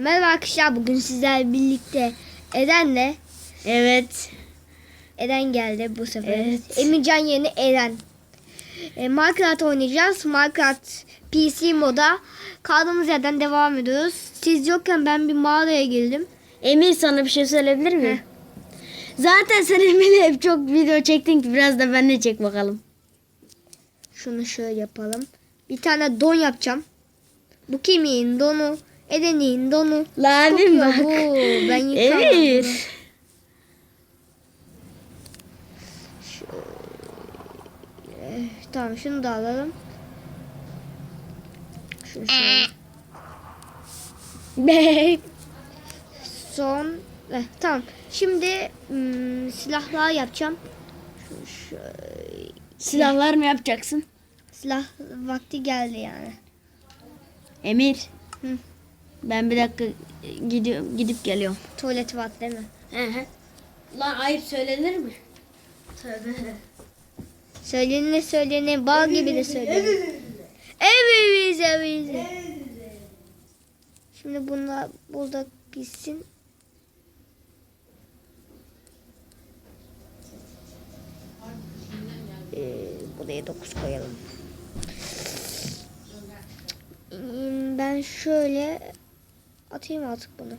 Merhaba arkadaşlar bugün sizlerle birlikte Eren'le Evet. Eren geldi bu sefer. Evet. Emircan yerine Eren. E, Minecraft oynayacağız. Minecraft PC moda. Kaldığımız yerden devam ediyoruz. Siz yokken ben bir mağaraya girdim. Emir sana bir şey söyleyebilir miyim? Zaten sen Emir'le hep çok video çektin ki biraz da ben de çek bakalım. Şunu şöyle yapalım. Bir tane don yapacağım. Bu kimin donu? Eren'in donu. La abim Kokuyor bak. bu. Ben yıkamam. Şöyle. Tamam şunu da alalım. Şunu şöyle. Son. Eh, tamam. Şimdi hmm, silahlar yapacağım. Şöyle. Silahlar mı yapacaksın? Silah vakti geldi yani. Emir. Hı. Ben bir dakika gidiyorum, gidip geliyorum. Tuvalet var değil mi? Hı hı. Lan ayıp söylenir mi? Tövbe. Söylenene söylenene bal gibi de söylenir. Evet evet. Şimdi bunlar burada pişsin. Ee, buraya 9 koyalım. Hmm, Ben şöyle atayım artık bunu.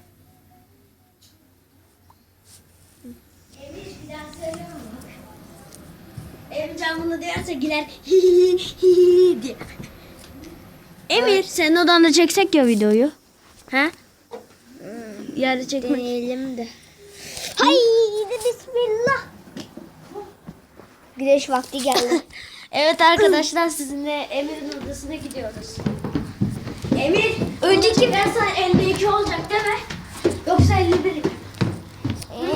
Emcan bunu duyarsa güler hi hi hi diye. Emir senin odanda çeksek ya videoyu. Ha? Yerde çekmek. Deneyelim de. Haydi bismillah. Güneş vakti geldi. Evet arkadaşlar sizinle Emir'in odasına gidiyoruz. Emir önceki ders sana 52 olacak değil mi? Yoksa 51 mi?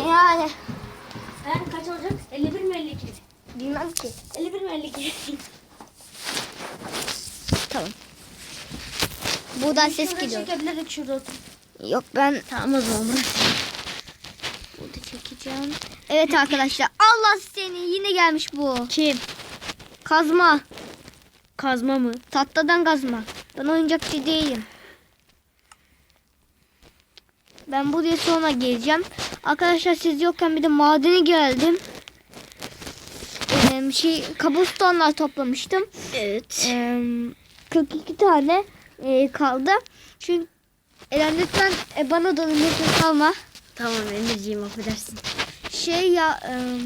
yani Ha, kaç olacak? 51 mi 52 mi? bilmem ki. 51 mi 52 Tamam. Buradan ses Şurada gidiyor. çekebilirdik şurada otur. Yok ben Tamam o zaman burada çekeceğim. Evet arkadaşlar. Allah seni yine gelmiş bu. Kim? Kazma. Kazma mı? Tatlıdan kazma. Ben oyuncakçı değilim. Ben buraya sonra geleceğim. Arkadaşlar siz yokken bir de madene geldim. Ee, şey kabustonlar toplamıştım. Evet. Ee, 42 tane e, kaldı. Çünkü Eren lütfen e, bana da lütfen kalma. Tamam Emirciğim affedersin. Şey ya em,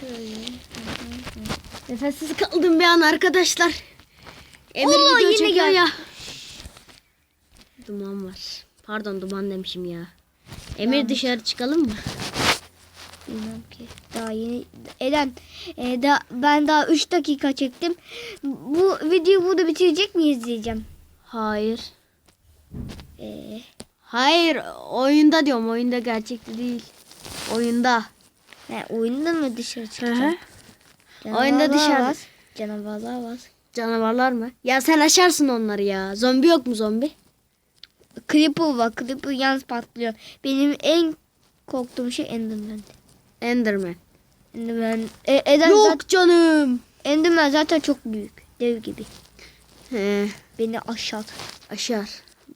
şöyle. Nefessiz kaldım bir an arkadaşlar. Emir Oo, video yine çekiyor ya. Duman var. Pardon duman demişim ya. Emir dışarı çıkalım mı? Bilmem ki. Daha yeni. Eren e, da, ben daha 3 dakika çektim. Bu videoyu burada bitirecek miyiz diyeceğim. Hayır. Ee, Hayır oyunda diyorum oyunda gerçekte değil. Oyunda. ne, oyunda mı dışarı çıkacağım? Oyunda dışarı. Var. Canavarlar var. Canavarlar mı? Ya sen aşarsın onları ya. Zombi yok mu zombi? Creeper var. Creeper yalnız patlıyor. Benim en korktuğum şey Enderman. Enderman. Enderman. E, Eren Yok zaten, canım. Enderman zaten çok büyük. Dev gibi. He, Beni aşar.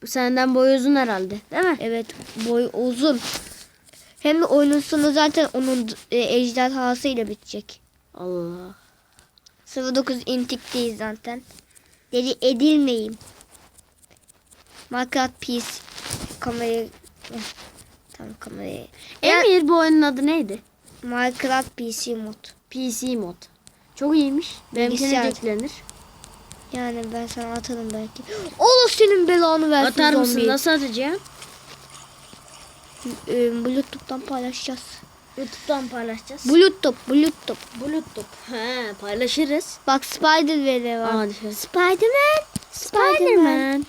Bu senden boy uzun herhalde değil mi? Evet boy uzun. Hem de oyunun sonu zaten onun e, ejderhasıyla bitecek. Allah. 09 intik değil zaten. Deli edilmeyeyim. Minecraft Peace. Kamerayı... Tamam kamerayı. Emir bu oyunun adı neydi? Minecraft PC mod. PC mod. Çok iyiymiş. Benimkine de eklenir. Yani ben sana atarım belki. Allah senin belanı versin Atar mısın? zombi. Nasıl atacaksın? Ee, Bluetooth'tan paylaşacağız. YouTube'dan paylaşacağız. Bluetooth, Bluetooth. Bluetooth. He, paylaşırız. Bak Spider veri var. Aa, dışarı. Spiderman. Spiderman.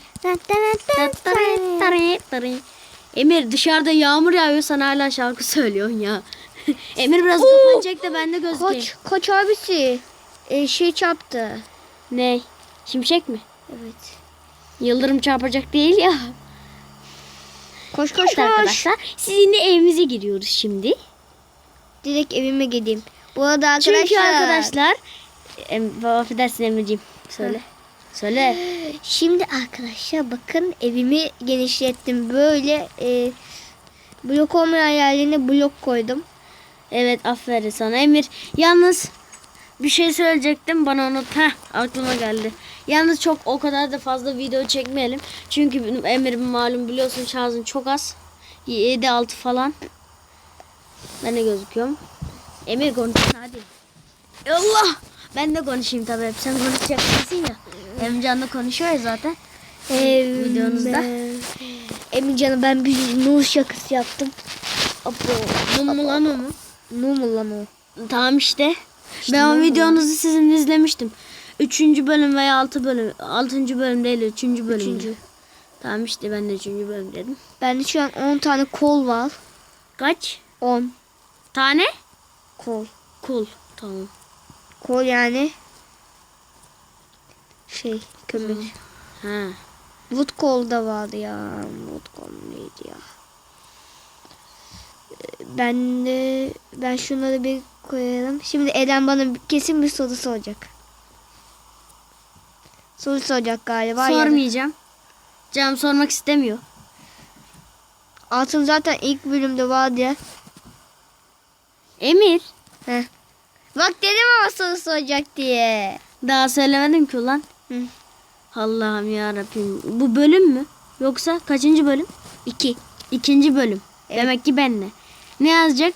Emir dışarıda yağmur yağıyor sana hala şarkı söylüyorsun ya. Emir biraz kafanı çek de ben de gözükeyim. Kaç, kaç abisi? Ee, şey çarptı. Ne? Şimşek mi? Evet. Yıldırım çarpacak değil ya. Koş koş Evet koş. arkadaşlar sizinle evimize giriyoruz şimdi. Direkt evime gideyim. Bu arada arkadaşlar. Çünkü arkadaşlar em, affedersin Emirciğim söyle. Söyle. Şimdi arkadaşlar bakın evimi genişlettim. Böyle e, blok olmayan yerlerine blok koydum. Evet aferin sana Emir. Yalnız bir şey söyleyecektim bana unut. Heh aklıma geldi. Yalnız çok o kadar da fazla video çekmeyelim. Çünkü benim Emir'in malum biliyorsun şarjım çok az. 7-6 falan. Ben de gözüküyorum. Emir konuş hadi. Allah! Ben de konuşayım tabii. Hep sen konuşacaksın ya. Emcan da konuşuyor ya zaten. Ee, videonuzda. Emin canım ben bir nur şakası yaptım. Apo. Mum mu lan o mu? Nur mu lan o? Tamam işte. ben ne o videonuzu sizin izlemiştim. Üçüncü bölüm veya altı bölüm. Altıncı bölüm değil, üçüncü bölüm. Üçüncü. Tamam işte ben de üçüncü bölüm dedim. Bende şu an 10 tane kol var. Kaç? 10 Tane? kol. Kul. Tamam. Kol yani şey kömür. Ha. Wood kol da vardı ya. Wood kol neydi ya? Ben de ben şunları bir koyalım. Şimdi Eden bana kesin bir soru soracak. Soru soracak galiba. Sormayacağım. Canım sormak istemiyor. Altın zaten ilk bölümde vardı ya. Emir. Heh. Bak dedim ama soru soracak diye. Daha söylemedim ki ulan. Hı. Allah'ım ya Rabbim. Bu bölüm mü? Yoksa kaçıncı bölüm? İki. İkinci bölüm. Evet. Demek ki benle. Ne yazacak?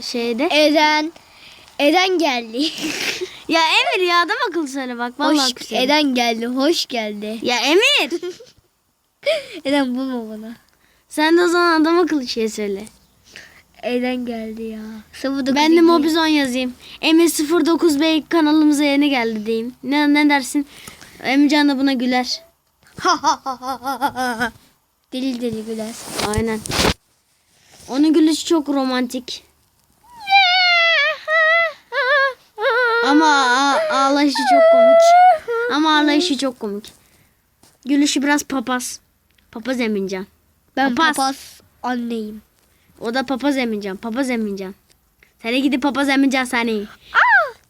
Şeyde. Eden. Eden geldi. Ya Emir ya adam akıllı söyle bak. Vallahi hoş, küserim. Eden geldi. Hoş geldi. Ya Emir. Eden bulma bana. Sen de o zaman adam akıllı şey söyle. Eden geldi ya. Sıfır Ben de Mobizon yazayım. Emir 09 Bey kanalımıza yeni geldi diyeyim. Ne, ne dersin? Emrecan da buna güler. deli deli güler. Aynen. Onun gülüşü çok romantik. Ama ağlayışı çok komik. Ama ağlayışı çok komik. Gülüşü biraz papaz. Papaz Emincan. Ben Papaz. papaz anneyim. O da papaz Emincan. Papaz Emincan. Seni gidip papaz Emincan seni.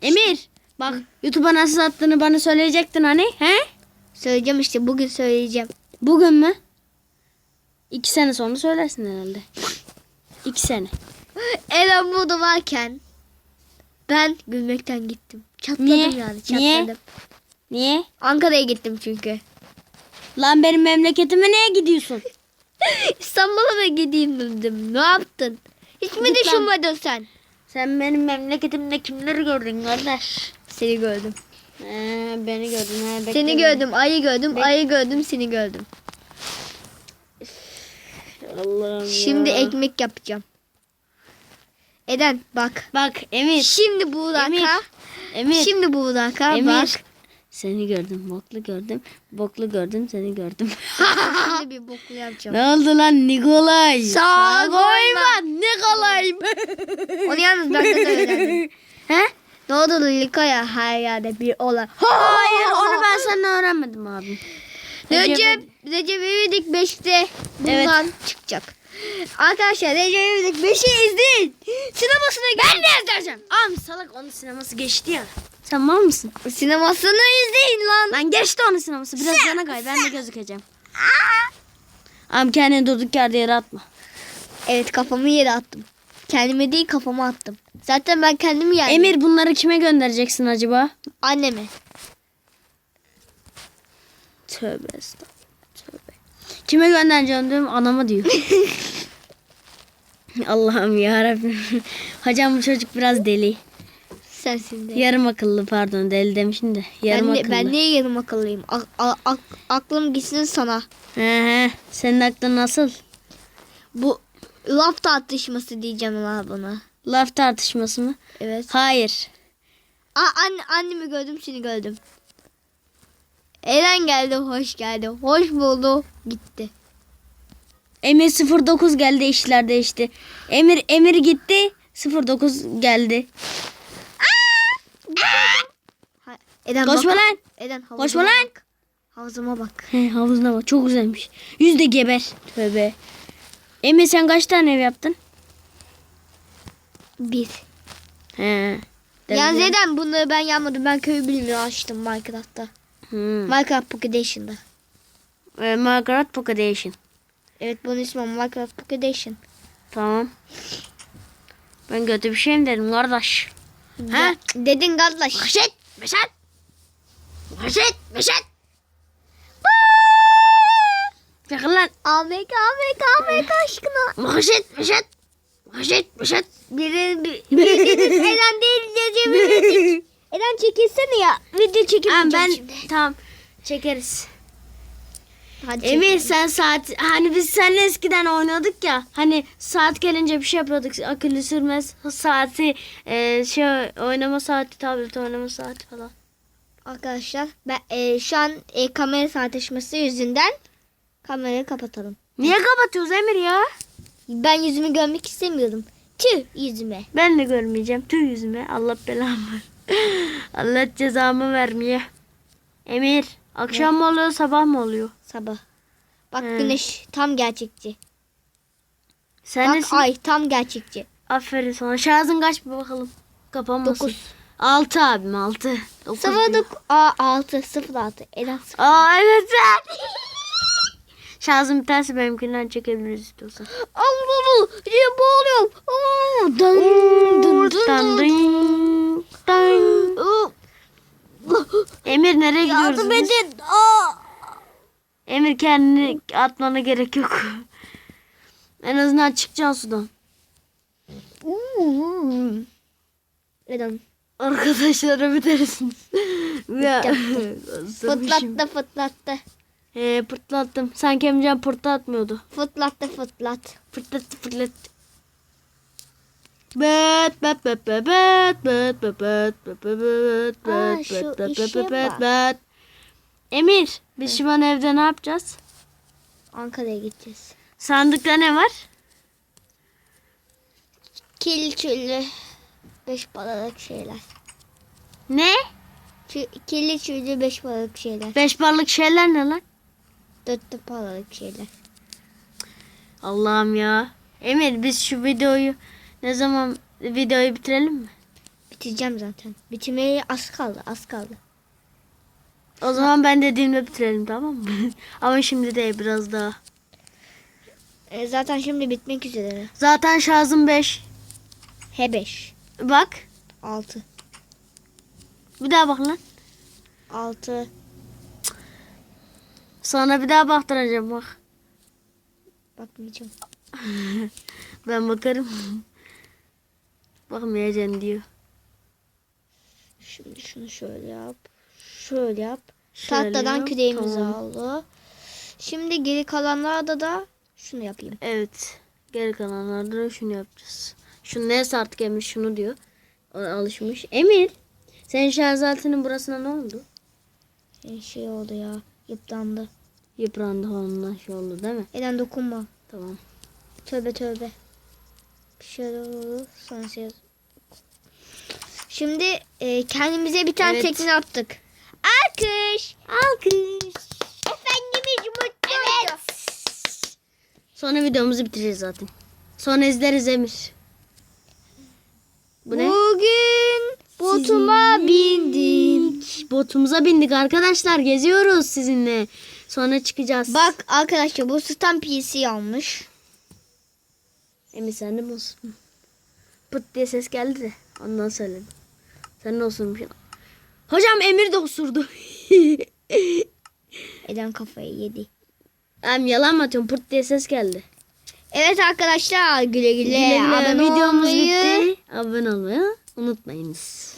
Emir. Bak YouTube'a nasıl attığını bana söyleyecektin hani. He? Söyleyeceğim işte bugün söyleyeceğim. Bugün mü? İki sene sonra söylersin herhalde. İki sene. Eren burada varken ben gülmekten gittim. Çatladım Niye? yani çatladım. Niye? Niye? Ankara'ya gittim çünkü. Lan benim memleketime neye gidiyorsun? İstanbul'a da gideyim dedim. Ne yaptın? Hiç mi lan. düşünmedin sen? Sen benim memleketimde kimleri gördün kardeş? Seni gördüm. Ee, beni gördün. He, bekle Seni gördüm, ayı gördüm, ayı gördüm, seni gördüm. Allah'ım Şimdi ya. ekmek yapacağım. Eden bak. Bak Emir. Şimdi bu Emir. Emir. Şimdi bu dakika Emir. bak. Seni gördüm. Boklu gördüm. Boklu gördüm. Seni gördüm. Şimdi bir boklu yapacağım. ne oldu lan Nikolay? Sağ koyma. Nikolay. Onu yalnız ben de söyledim. He? Ne oldu Likaya her yerde bir olan. Hayır onu ben senden öğrenmedim abi. Recep, Recep İvedik 5'te bundan çıkacak. Arkadaşlar Recep İvedik 5'i izleyin. Sinemasına gel. Ben de izleyeceğim. Am salak onun sineması geçti ya. Sen mal mısın? Sinemasını izleyin lan. Lan geçti onun sineması. Biraz yana kay. Ben de gözükeceğim. Am kendini durduk yerde yere atma. Evet kafamı yere attım. Kendime değil kafama attım. Zaten ben kendimi yerdim. Emir bunları kime göndereceksin acaba? Anneme. Tövbe estağfurullah. Tövbe. Kime göndereceğim diyorum anama diyor. Allah'ım yarabbim. Hocam bu çocuk biraz deli. Sensin de. Yarım akıllı pardon deli demişim de. Yarım ben, akıllı. ben niye yarım akıllıyım? A- a- ak- aklım gitsin sana. He he. Senin aklın nasıl? Bu laf tartışması diyeceğim ama buna. Laf tartışması mı? Evet. Hayır. Aa, anne, annemi gördüm seni gördüm. Eren geldi hoş geldi. Hoş buldu gitti. Emir 09 geldi işler değişti. Emir Emir gitti 09 geldi. Ha, Eren Koşma bak. lan. Eren havuzuma Koşma lan. bak. Havuzuma bak. He, havuzuna bak çok güzelmiş. Yüz de geber. Tövbe. Emir sen kaç tane ev yaptın? Bir. He. Tabii. Eren bunları ben yapmadım. Ben köy bilimi açtım Minecraft'ta. Hmm. Minecraft Pocket Edition'da. Ee, Minecraft Pocket Edition. Evet bunun ismi Minecraft Pocket Edition. Tamam. Ben kötü bir şey mi dedim kardeş? Ha? Dedin kardeş. Meşet, meşet. Meşet, meşet. Çakıl lan. Amerika Amerika Amerika aşkına. Meşet, meşet. Meşet, meşet. Biri, bir, biriniz Eren değil yazabilirsiniz. Eren çekilsene ya. Video çekip Tamam ben şimdi. tamam çekeriz. Hadi Emir çekelim. sen saat hani biz seninle eskiden oynadık ya hani saat gelince bir şey yapıyorduk akıllı sürmez saati e, şey oynama saati tablet oynama saati falan. Arkadaşlar ben e, şu an e, kamera tartışması yüzünden kamerayı kapatalım. Niye kapatıyoruz Emir ya? Ben yüzümü görmek istemiyorum. Tüh yüzüme. Ben de görmeyeceğim tüm yüzüme Allah belamı. Allah cezamı vermeye. Emir akşam mı oluyor sabah mı oluyor? Sabah. Bak He. güneş tam gerçekçi. Sen Bak nesin? ay tam gerçekçi. Aferin sana. Şarjın kaç bir bakalım. Kapanmasın. Dokuz. 6 abim 6. Sıfır dok Aa 6 0 6. Eren sıfır. Aa evet. Şarjım biterse benimkinden çekebiliriz istiyorsan. Bu diye boğuluyorum. Aa, Dın dın dın Dın dın. Emir nereye gidiyoruz Yardım biz? edin. Aa. Emir kendini atmana gerek yok. En azından çıkacaksın sudan. Hmm. Eren Arkadaşlara bitersiniz. ya, fırtlattı fırtlattı. Ee, pırtlattım. Sanki Emrecan pırtlatmıyordu. Fırtlattı fırtlat. Fırtlattı fırtlattı. Bet bet bet bet bet bet bet bet bet bet bet bet bet bet bet bet. Emir, biz şu an evde ne yapacağız? Ankara'ya gideceğiz. Sandıkta ne var? Kirli çüllü. Beş balık şeyler. Ne? Çü, kirli çüllü beş balık şeyler. Beş parlık şeyler ne lan? Dört balık şeyler. Allah'ım ya. Emir biz şu videoyu ne zaman videoyu bitirelim mi? Bitireceğim zaten. Bitirmeye az kaldı az kaldı. O zaman ben dediğimde bitirelim tamam mı? Ama şimdi değil biraz daha. E, zaten şimdi bitmek üzere. Zaten şarjım 5. He 5. Bak. 6. Bir daha bak lan. 6. Sonra bir daha baktıracağım bak. Bakmayacağım. Ben bakarım. Bakmayacaksın diyor. Şimdi şunu şöyle yap. Şöyle yap. Şöyle Tahtadan yap, küreğimizi tamam. aldı. Şimdi geri kalanlarda da şunu yapayım. Evet. Geri kalanlarda da şunu yapacağız. Şunu neyse artık Emir şunu diyor. Alışmış. Emir. Senin şarj aletinin burasına ne oldu? E, şey oldu ya. Yıprandı. Yıprandı ondan şey oldu değil mi? Eden dokunma. Tamam. Tövbe tövbe. Bir şeyler olur. Sonra şey Şimdi e, kendimize bir tane Evet. tekne yaptık. Alkış. Alkış. Efendimiz mutlu evet. Sonra videomuzu bitireceğiz zaten. Sonra izleriz Emir. Bu ne? Bugün botuma bindim. Botumuza bindik arkadaşlar. Geziyoruz sizinle. Sonra çıkacağız. Bak arkadaşlar bu Stan PC almış. Emir sen de mi olsun? Pıt diye ses geldi de. Ondan söyledim. Sen ne osurmuş? Hocam Emir de osurdu. Eden kafayı yedi. Em yalan mı atıyorum? Pırt diye ses geldi. Evet arkadaşlar güle güle, Güle güle. abone Videomuz olmayı. bitti. Abone olmayı unutmayınız.